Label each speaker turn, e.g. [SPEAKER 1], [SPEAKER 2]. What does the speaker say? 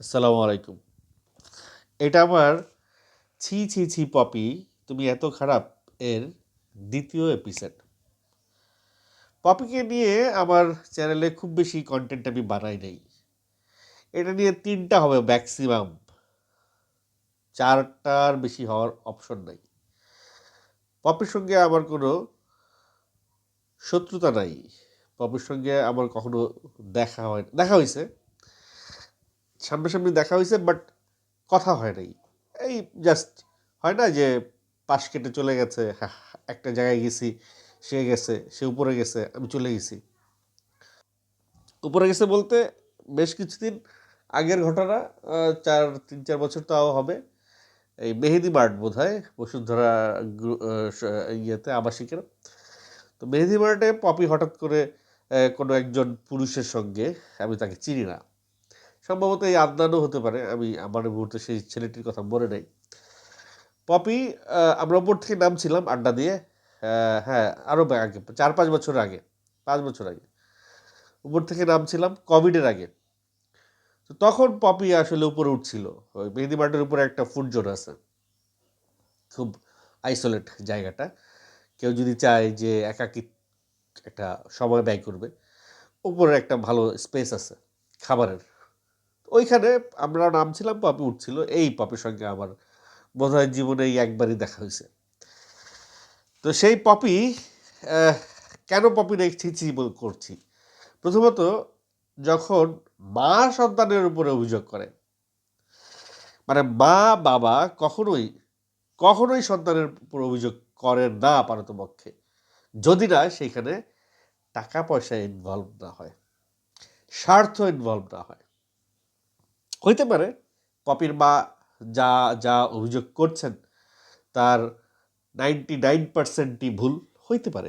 [SPEAKER 1] আসসালামু আলাইকুম। এটা আমার ছি ছি ছি, পপি, তুমি এত খারাপ এর দ্বিতীয় এপিসোড পপিকে নিয়ে আমার চ্যানেলে খুব বেশি কন্টেন্ট আমি বানাই নাই। এটা নিয়ে তিনটা হবে ম্যাক্সিমাম চারটার বেশি হওয়ার অপশন নাই। পপির সঙ্গে আমার কোনো শত্রুতা নাই। পপির সঙ্গে আমার কখনো দেখা হয় দেখা হয়েছে সামনাসামনি দেখা হয়েছে বাট কথা হয় নাই। এই জাস্ট হয় না যে পাশ কেটে চলে গেছে একটা জায়গায় গেছি, সে গেছে, সে উপরে গেছে, আমি চলে গেছি। উপরে গেছে বলতে বেশ কিছুদিন আগের ঘটনা চার, তিন, চার বছর তাও হবে। এই মেহেদি মার্ট বোধ হয় বসুন্ধরা ইয়েতে আবাসিকের। তো মেহেদি মার্টে পপি হঠাৎ করে কোনো একজন পুরুষের সঙ্গে, আমি তাকে চিনি না। সম্ভবত এই আদনানও হতে পারে। আমি আমার মুহূর্তে সেই ছেলেটির কথা মনে নেই। পপি আমরা উপর থেকে নামছিলাম আড্ডা দিয়ে। হ্যাঁ আরও আগে, চার পাঁচ বছর আগে, পাঁচ বছর আগে। উপর থেকে নামছিলাম কোভিডের আগে। তো তখন পপি আসলে উপরে উঠছিল। ওই মেহেদি মাঠের উপরে একটা ফুড জোন আছে। খুব আইসোলেট জায়গাটা। কেউ যদি চায় যে একাকি একটা সময় ব্যয় করবে, উপরে একটা ভালো স্পেস আছে, খাবারের। ওইখানে আমরা নামছিলাম, পপি উঠছিল। এই পপির সঙ্গে আমার বোধহয় জীবনে এই একবারই দেখা হয়েছে। তো সেই পপি কেন পপি ছিছি করছি? প্রথমত, যখন মা সন্তানের উপরে অভিযোগ করে মানে মা, বাবা কখনোই কখনোই সন্তানের উপর অভিযোগ করেন না পারতপক্ষে যদি না সেইখানে টাকা পয়সা ইনভলভ না হয়, স্বার্থ ইনভলভ না হয়। হইতে পারে, পপির মা যা যা অভিযোগ করছেন, তার নাইনটি নাইন পার্সেন্টই ভুল হইতে পারে।